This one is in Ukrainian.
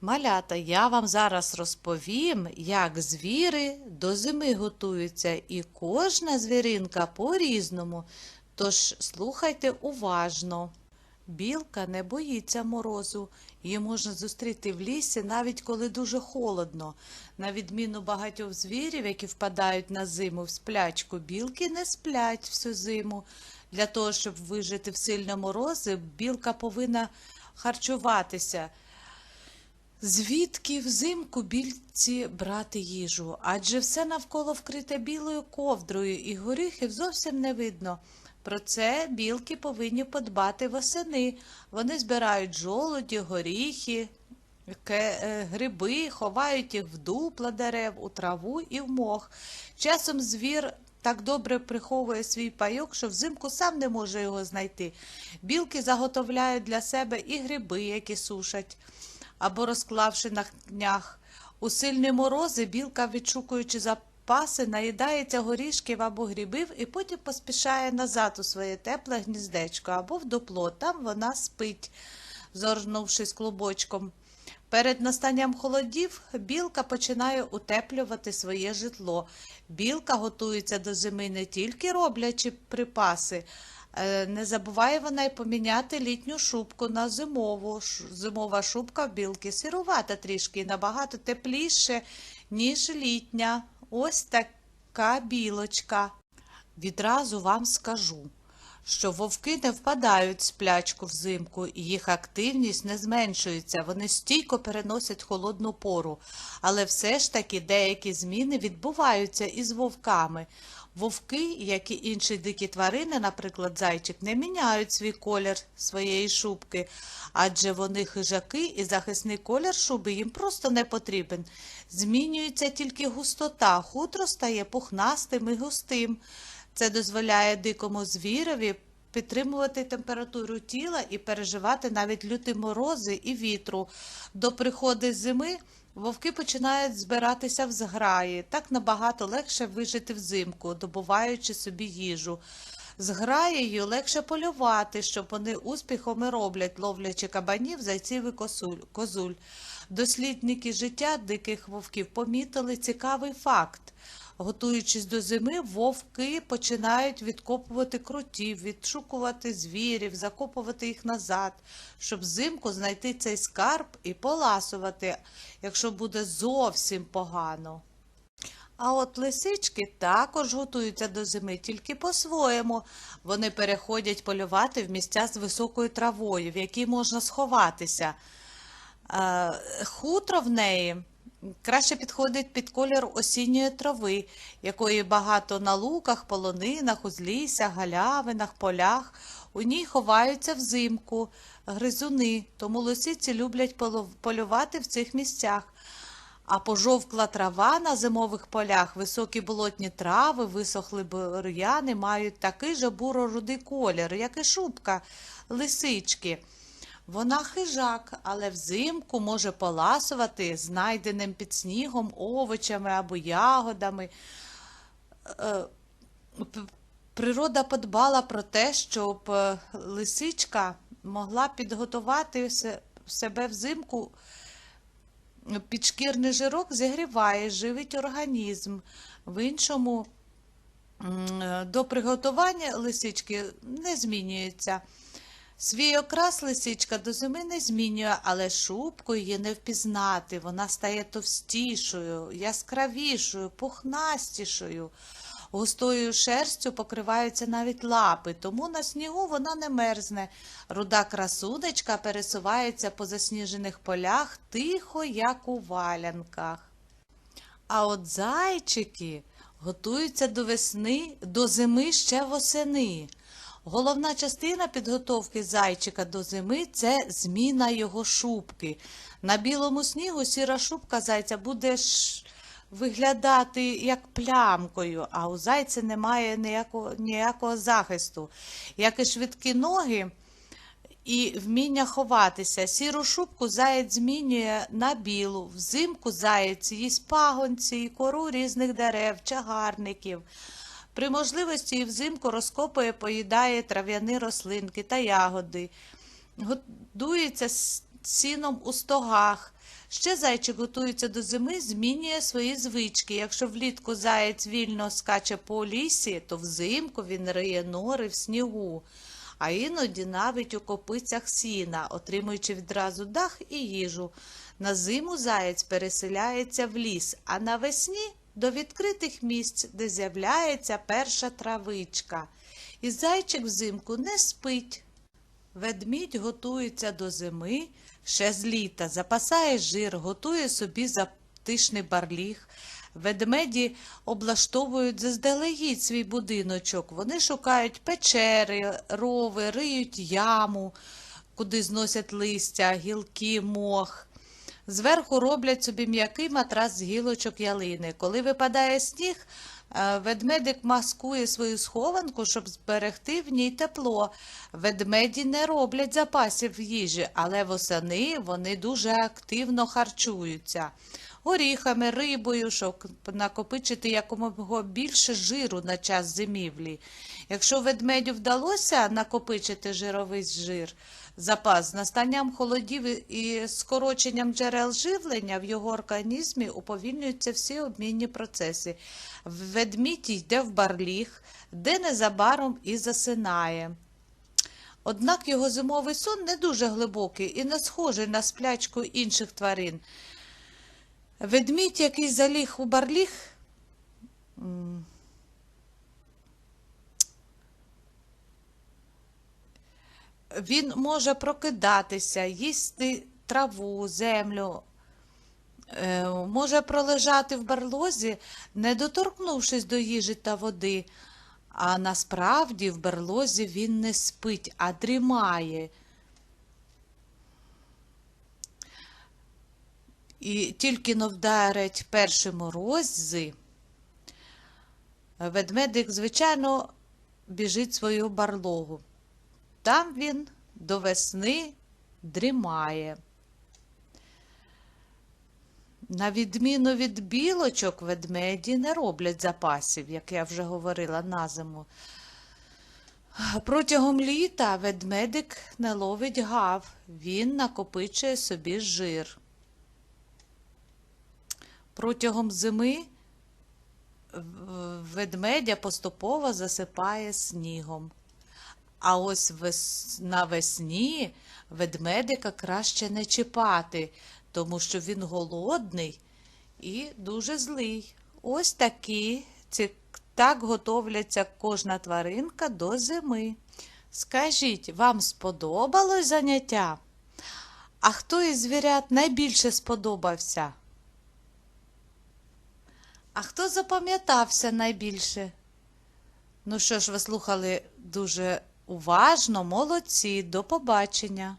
Малята, я вам зараз розповім, як звіри до зими готуються, і кожна звіринка по-різному. Тож слухайте уважно. Білка не боїться морозу. Її можна зустріти в лісі, навіть коли дуже холодно. На відміну багатьох звірів, які впадають на зиму в сплячку, білки не сплять всю зиму. Для того, щоб вижити в сильні морози, білка повинна харчуватися. Звідки взимку більці брати їжу? Адже все навколо вкрите білою ковдрою, і горіхів зовсім не видно. Про це білки повинні подбати восени. Вони збирають жолуді, горіхи, е, гриби, ховають їх в дупла дерев, у траву і в мох. Часом звір так добре приховує свій пайок, що взимку сам не може його знайти. Білки заготовляють для себе і гриби, які сушать або розклавши на днях. У сильні морози білка, відшукуючи запаси, наїдається горішків або грибів і потім поспішає назад у своє тепле гніздечко або в дупло. Там вона спить, зорнувшись клубочком. Перед настанням холодів білка починає утеплювати своє житло. Білка готується до зими не тільки роблячи припаси, Не забуває вона й поміняти літню шубку на зимову. Зимова шубка в білки сирувата трішки, і набагато тепліше, ніж літня. Ось така білочка. Відразу вам скажу, що вовки не впадають в сплячку взимку, і їх активність не зменшується. Вони стійко переносять холодну пору. Але все ж таки деякі зміни відбуваються із вовками. Вовки, як і інші дикі тварини, наприклад, зайчик, не міняють свій колір своєї шубки, адже вони хижаки і захисний колір шуби їм просто не потрібен. Змінюється тільки густота, хутро стає пухнастим і густим. Це дозволяє дикому звірові підтримувати температуру тіла і переживати навіть люті морози і вітру. До приходу зими вовки починають збиратися в зграї. Так набагато легше вижити взимку, добуваючи собі їжу. З граєю легше полювати, що вони успіхом і роблять, ловлячи кабанів, зайців і косуль- козуль. Дослідники життя диких вовків помітили цікавий факт. Готуючись до зими, вовки починають відкопувати крутів, відшукувати звірів, закопувати їх назад, щоб взимку знайти цей скарб і поласувати, якщо буде зовсім погано. А от лисички також готуються до зими, тільки по-своєму. Вони переходять полювати в місця з високою травою, в якій можна сховатися. Е, Хутро в неї краще підходить під колір осінньої трави, якої багато на луках, полонинах, узліссях, галявинах, полях. У ній ховаються взимку гризуни, тому лисиці люблять полювати в цих місцях. А пожовкла трава на зимових полях, високі болотні трави, висохли бур'яни мають такий же буро-рудий колір, як і шубка лисички. Вона хижак, але взимку може поласувати знайденим під снігом овочами або ягодами. Е, Природа подбала про те, щоб е, лисичка могла підготувати себе взимку Підшкірний жирок зігріває, живить організм. В іншому е, до приготування лисички не змінюється. Свій окрас лисичка до зими не змінює, але шубку її не впізнати. Вона стає товстішою, яскравішою, пухнастішою. Густою шерстю покриваються навіть лапи, тому на снігу вона не мерзне. Руда красунечка пересувається по засніжених полях тихо, як у валянках. А от зайчики готуються до весни, до зими ще восени. Головна частина підготовки зайчика до зими це зміна його шубки. На білому снігу сіра шубка зайця буде ж виглядати як плямкою, а у зайця немає ніякого, ніякого захисту. Як і швидкі ноги, і вміння ховатися. Сіру шубку заєць змінює на білу. Взимку заєць їсть пагонці і кору різних дерев, чагарників. При можливості і взимку розкопує, поїдає трав'яні рослинки та ягоди. Годується сіном у стогах. Ще зайчик готується до зими, змінює свої звички. Якщо влітку заєць вільно скаче по лісі, то взимку він риє нори в снігу, а іноді навіть у копицях сіна, отримуючи відразу дах і їжу. На зиму заєць переселяється в ліс, а навесні до відкритих місць, де з'являється перша травичка. І зайчик взимку не спить. Ведмідь готується до зими ще з літа, запасає жир, готує собі затишний барліг. Ведмеді облаштовують заздалегідь свій будиночок. Вони шукають печери, рови, риють яму, куди зносять листя, гілки, мох. Зверху роблять собі м'який матрас з гілочок ялини. Коли випадає сніг, ведмедик маскує свою схованку, щоб зберегти в ній тепло. Ведмеді не роблять запасів їжі, але восени вони дуже активно харчуються. Горіхами, рибою, щоб накопичити якомога більше жиру на час зимівлі. Якщо ведмедю вдалося накопичити жировий жир, запас з настанням холодів і скороченням джерел живлення в його організмі уповільнюються всі обмінні процеси. Ведмідь йде в барліг, де незабаром і засинає. Однак його зимовий сон не дуже глибокий і не схожий на сплячку інших тварин. Ведмідь, який заліг у барліг, він може прокидатися, їсти траву, землю, е, може пролежати в барлозі, не доторкнувшись до їжі та води. А насправді в берлозі він не спить, а дрімає. І тільки но вдарять перші морози, ведмедик, звичайно, біжить свою барлогу. Там він до весни дрімає. На відміну від білочок, ведмеді не роблять запасів, як я вже говорила на зиму. Протягом літа ведмедик не ловить гав, він накопичує собі жир. Протягом зими ведмедя поступово засипає снігом. А ось вес... навесні ведмедика краще не чіпати, тому що він голодний і дуже злий. Ось такі так готовляться кожна тваринка до зими. Скажіть, вам сподобалось заняття? А хто із звірят найбільше сподобався? А хто запам'ятався найбільше? Ну що ж, ви слухали дуже уважно, молодці, до побачення.